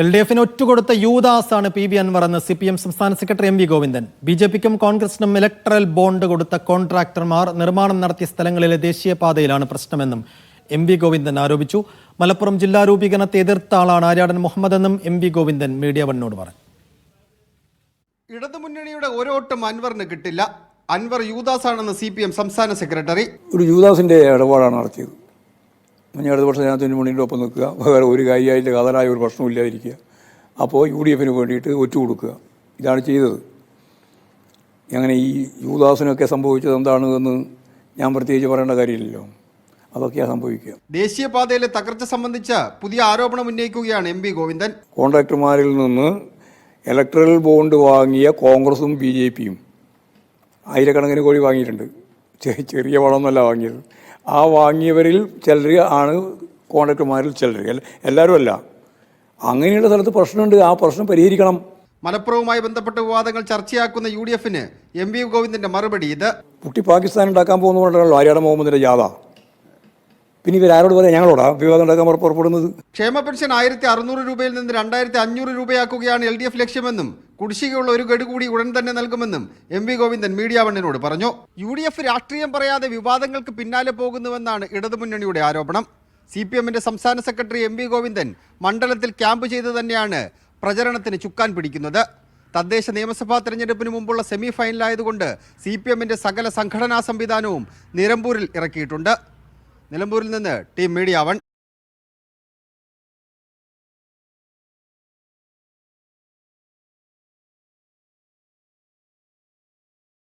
L D എഫിന് ഒറ്റുകൊടുത്ത ആണ് P B Anvar എന്ന് സി പി എം സംസ്ഥാന secretary M V Govindan. B J പിക്കും കോൺഗ്രസിനും ഇലക്ട്രൽ ബോണ്ട് കൊടുത്ത കോൺട്രാക്ടർമാർ നിർമ്മാണം നടത്തിയ സ്ഥലങ്ങളിലെ ദേശീയപാതയിലാണ് പ്രശ്നമെന്നും എം വി ഗോവിന്ദൻ ആരോപിച്ചു. മലപ്പുറം ജില്ലാ രൂപീകരണത്തെ എതിർത്ത ആളാണ് ആര്യാടൻ മുഹമ്മദ് എന്നും എം വി ഗോവിന്ദൻ മീഡിയ വണ്ണോട് പറഞ്ഞു. ഇടതുമുന്നണിയുടെ ഒരോട്ടും അൻവറിന് കിട്ടില്ല. അൻവർ യൂദാസാണെന്ന് സി പി എം സംസ്ഥാന സെക്രട്ടറി. ഒരു യൂദാസിന്റെ ഇടപാടാണ് നടത്തിയത്. ഞാൻ അടുത്ത വർഷം ജനാധിപത്യ മുന്നണിയുടെ ഒപ്പം നിൽക്കുക. വേറെ ഒരു കാര്യമായിട്ട് കാതലായ ഒരു പ്രശ്നമില്ലാതിരിക്കുക അപ്പോൾ യു ഡി എഫിന് വേണ്ടിയിട്ട് ഒറ്റ കൊടുക്കുക ഇതാണ് ചെയ്തത്. അങ്ങനെ ഈ യൂദാസിനൊക്കെ സംഭവിച്ചത് എന്താണ് എന്ന് ഞാൻ പ്രത്യേകിച്ച് പറയേണ്ട കാര്യമില്ലല്ലോ. അതൊക്കെയാണ് സംഭവിക്കുക. ദേശീയപാതയിലെ തകർച്ച സംബന്ധിച്ച പുതിയ ആരോപണം ഉന്നയിക്കുകയാണ് എം പി ഗോവിന്ദൻ. കോൺട്രാക്ടർമാരിൽ നിന്ന് ഇലക്ട്രൽ ബോണ്ട് വാങ്ങിയ കോൺഗ്രസും ബി ജെ പിയും ആയിരക്കണക്കിന് കോടി വാങ്ങിയിട്ടുണ്ട്. ചെറിയ വളമൊന്നുമല്ല വാങ്ങിയത്. ആ വാങ്ങിയവരിൽ ചിലർ ആണ് കോൺട്രാക്ടർമാരിൽ ചിലർ എല്ല- എല്ലാവരും അല്ല. അങ്ങനെയുള്ള സ്ഥലത്ത് പ്രശ്നമുണ്ട്. ആ പ്രശ്നം പരിഹരിക്കണം. മലപ്പുറവുമായി ബന്ധപ്പെട്ട വിവാദങ്ങൾ ചർച്ചയാക്കുന്ന യു ഡി എഫിന് എം വി ഗോവിന്ദന്റെ മറുപടി ഇത്. കുട്ടി പാകിസ്ഥാൻ ഉണ്ടാക്കാൻ പോകുന്നതുകൊണ്ടാണല്ലോ ആര്യാട മുഹമ്മദിന്റെ ജാഥ. പിന്നെ ആരോട് പറയാം? ഞങ്ങളോടാ. വിവാദം ഉണ്ടാക്കാൻ പുറപ്പെടുന്നത്. ക്ഷേമ പെൻഷൻ ആയിരത്തി അറുന്നൂറ് രൂപയിൽ നിന്ന് രണ്ടായിരത്തി അഞ്ഞൂറ് രൂപയാക്കുകയാണ് എൽ ഡി എഫ് ലക്ഷ്യമെന്നും കുടിശ്ശികയുള്ള ഒരു ഗഡു കൂടി ഉടൻ തന്നെ നൽകുമെന്നും എം വി ഗോവിന്ദൻ മീഡിയ വണ്ണിനോട് പറഞ്ഞു. യു ഡി എഫ് രാഷ്ട്രീയം പറയാതെ വിവാദങ്ങൾക്ക് പിന്നാലെ പോകുന്നുവെന്നാണ് ഇടതുമുന്നണിയുടെ ആരോപണം. സി പി എമ്മിന്റെ സംസ്ഥാന സെക്രട്ടറി എം വി ഗോവിന്ദൻ മണ്ഡലത്തിൽ ക്യാമ്പ് ചെയ്ത് തന്നെയാണ് പ്രചരണത്തിന് ചുക്കാൻ പിടിക്കുന്നത്. തദ്ദേശ നിയമസഭാ തെരഞ്ഞെടുപ്പിന് മുമ്പുള്ള സെമി ഫൈനലായതുകൊണ്ട് സി പി എമ്മിന്റെ സകല സംഘടനാ സംവിധാനവും നിലമ്പൂരിൽ ഇറക്കിയിട്ടുണ്ട്. നിലമ്പൂരിൽ നിന്ന് ടീം മീഡിയ വൺ.